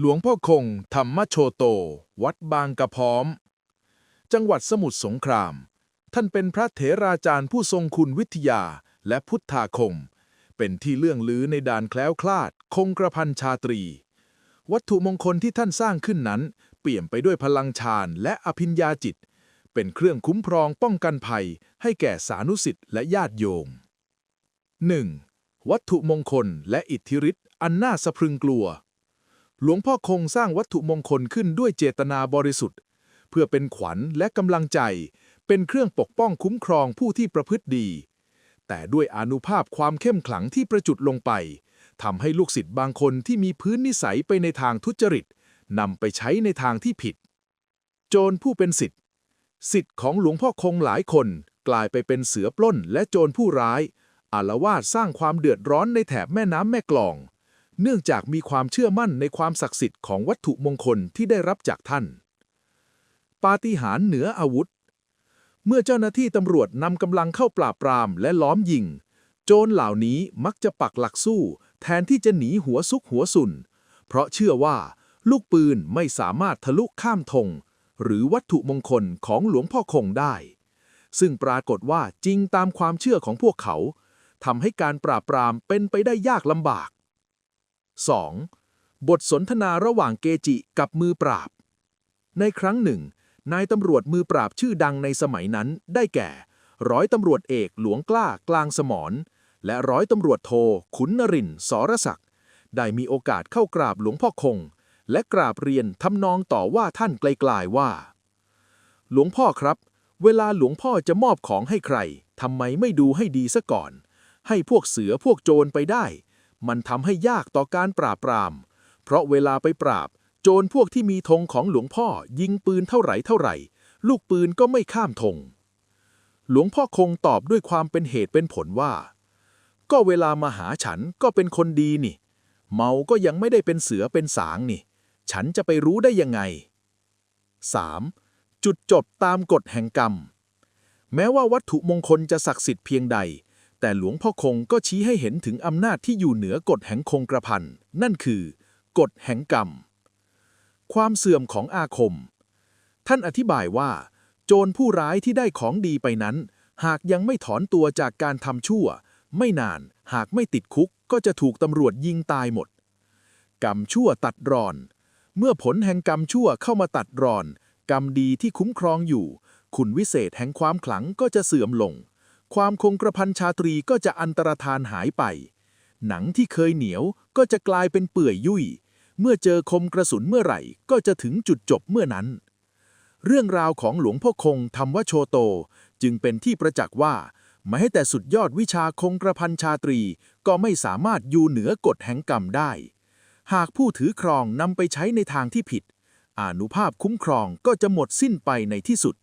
หลวงพ่อคง ธรรมโชโต วัดบางกระพร้อม จังหวัดสมุทรสงคราม ท่านเป็นพระเถราจารย์ผู้ทรงคุณวิทยาและพุทธาคม เป็นที่เลื่องลือในด่านแคล้วคลาด คงกระพันชาตรี วัตถุมงคลที่ท่านสร้างขึ้นนั้น เปี่ยมไปด้วยพลังฌานและอภิญญาจิต เป็นเครื่องคุ้มครองป้องกันภัย ให้แก่สานุสิทธิ์และญาติโยม 1. วัตถุมงคลและอิทธิฤทธิ์อันน่าสะพรึงกลัว หลวงพ่อคงสร้างวัตถุมงคลขึ้นด้วยเจตนาบริสุทธิ์ เพื่อเป็นขวัญและกำลังใจ เป็นเครื่องปกป้องคุ้มครองผู้ที่ประพฤติดี แต่ด้วยอนุภาพความเข้มขลังที่ประจุดลงไปทำให้ลูกศิษย์บางคนที่มีพื้นนิสัยไปในทางทุจริตนำไปใช้ในทางที่ผิด โจรผู้เป็นศิษย์ศิษย์ของหลวงพ่อคงหลายคน กลายไปเป็นเสือปล้นและโจรผู้ร้ายอาละวาดสร้างความเดือดร้อนในแถบแม่น้ำแม่กลอง เนื่องจากมีความเชื่อมั่นในความศักดิ์สิทธิ์ของวัตถุมงคลที่ได้รับจากท่าน ปาฏิหาริย์เหนืออาวุธ เมื่อเจ้าหน้าที่ตำรวจนำกำลังเข้าปราบปรามและล้อมยิง โจรเหล่านี้มักจะปักหลักสู้ แทนที่จะหนีหัวซุกหัวสุน เพราะเชื่อว่า ลูกปืนไม่สามารถทะลุข้ามธงหรือวัตถุมงคลของหลวงพ่อคงได้ ซึ่งปรากฏว่าจริงตามความเชื่อของพวกเขาทำให้การปราบปรามเป็นไปได้ยากลำบาก 2. บทสนทนาระหว่างเกจิกับมือปราบ ในครั้งหนึ่ง นายตำรวจมือปราบชื่อดังในสมัยนั้นได้แก่ ร้อยตำรวจเอกหลวงกล้ากลางสมรและร้อยตำรวจโทขุนนรินทร์สรศักดิ์ได้มีโอกาสเข้ากราบหลวงพ่อคง และกราบเรียนทำนองต่อว่าท่านไกลๆว่า หลวงพ่อครับ เวลาหลวงพ่อจะมอบของให้ใครทำไมไม่ดูให้ดีซะก่อน ให้พวกเสือพวกโจรไปได้ มันทำให้ยากต่อการปราบปราม เพราะเวลาไปปราบ โจรพวกที่มีธงของหลวงพ่อยิงปืนเท่าไหร่เท่าไหร่ ลูกปืนก็ไม่ข้ามธงหลวงพ่อคงตอบด้วยความเป็นเหตุเป็นผลว่า ก็เวลามาหาฉันก็เป็นคนดีนี่ เมาก็ยังไม่ได้เป็นเสือเป็นสางนี่ ฉันจะไปรู้ได้ยังไง 3. จุดจบตามกฎแห่งกรรม แม้ว่าวัตถุมงคลจะศักดิ์สิทธิ์เพียงใด แต่หลวงพ่อคงก็ชี้ให้เห็นถึงอำนาจที่อยู่เหนือกฎแห่งคงกระพันนั่นคือกฎแห่งกรรม ความเสื่อมของอาคม ท่านอธิบายว่า โจรผู้ร้ายที่ได้ของดีไปนั้น หากยังไม่ถอนตัวจากการทำชั่ว ไม่นานหากไม่ติดคุกก็จะถูกตำรวจยิงตายหมด กรรมชั่วตัดรอน เมื่อผลแห่งกรรมชั่วเข้ามาตัดรอน กรรมดีที่คุ้มครองอยู่ คุณวิเศษแห่งความขลังก็จะเสื่อมลง ความคงกระพันชาตรีก็จะอันตรธานหายไป หนังที่เคยเหนียวก็จะกลายเป็นเปื่อยยุ่ย เมื่อเจอคมกระสุนเมื่อไหร่ ก็จะถึงจุดจบเมื่อนั้น เรื่องราวของหลวงพ่อคงธรรมวโชโต จึงเป็นที่ประจักษ์ว่าแม้แต่สุดยอดวิชาคงกระพันชาตรี ก็ไม่สามารถอยู่เหนือกฎแห่งกรรมได้ หากผู้ถือครองนำไปใช้ในทางที่ผิด อานุภาพคุ้มครองก็จะหมดสิ้นไปในที่สุด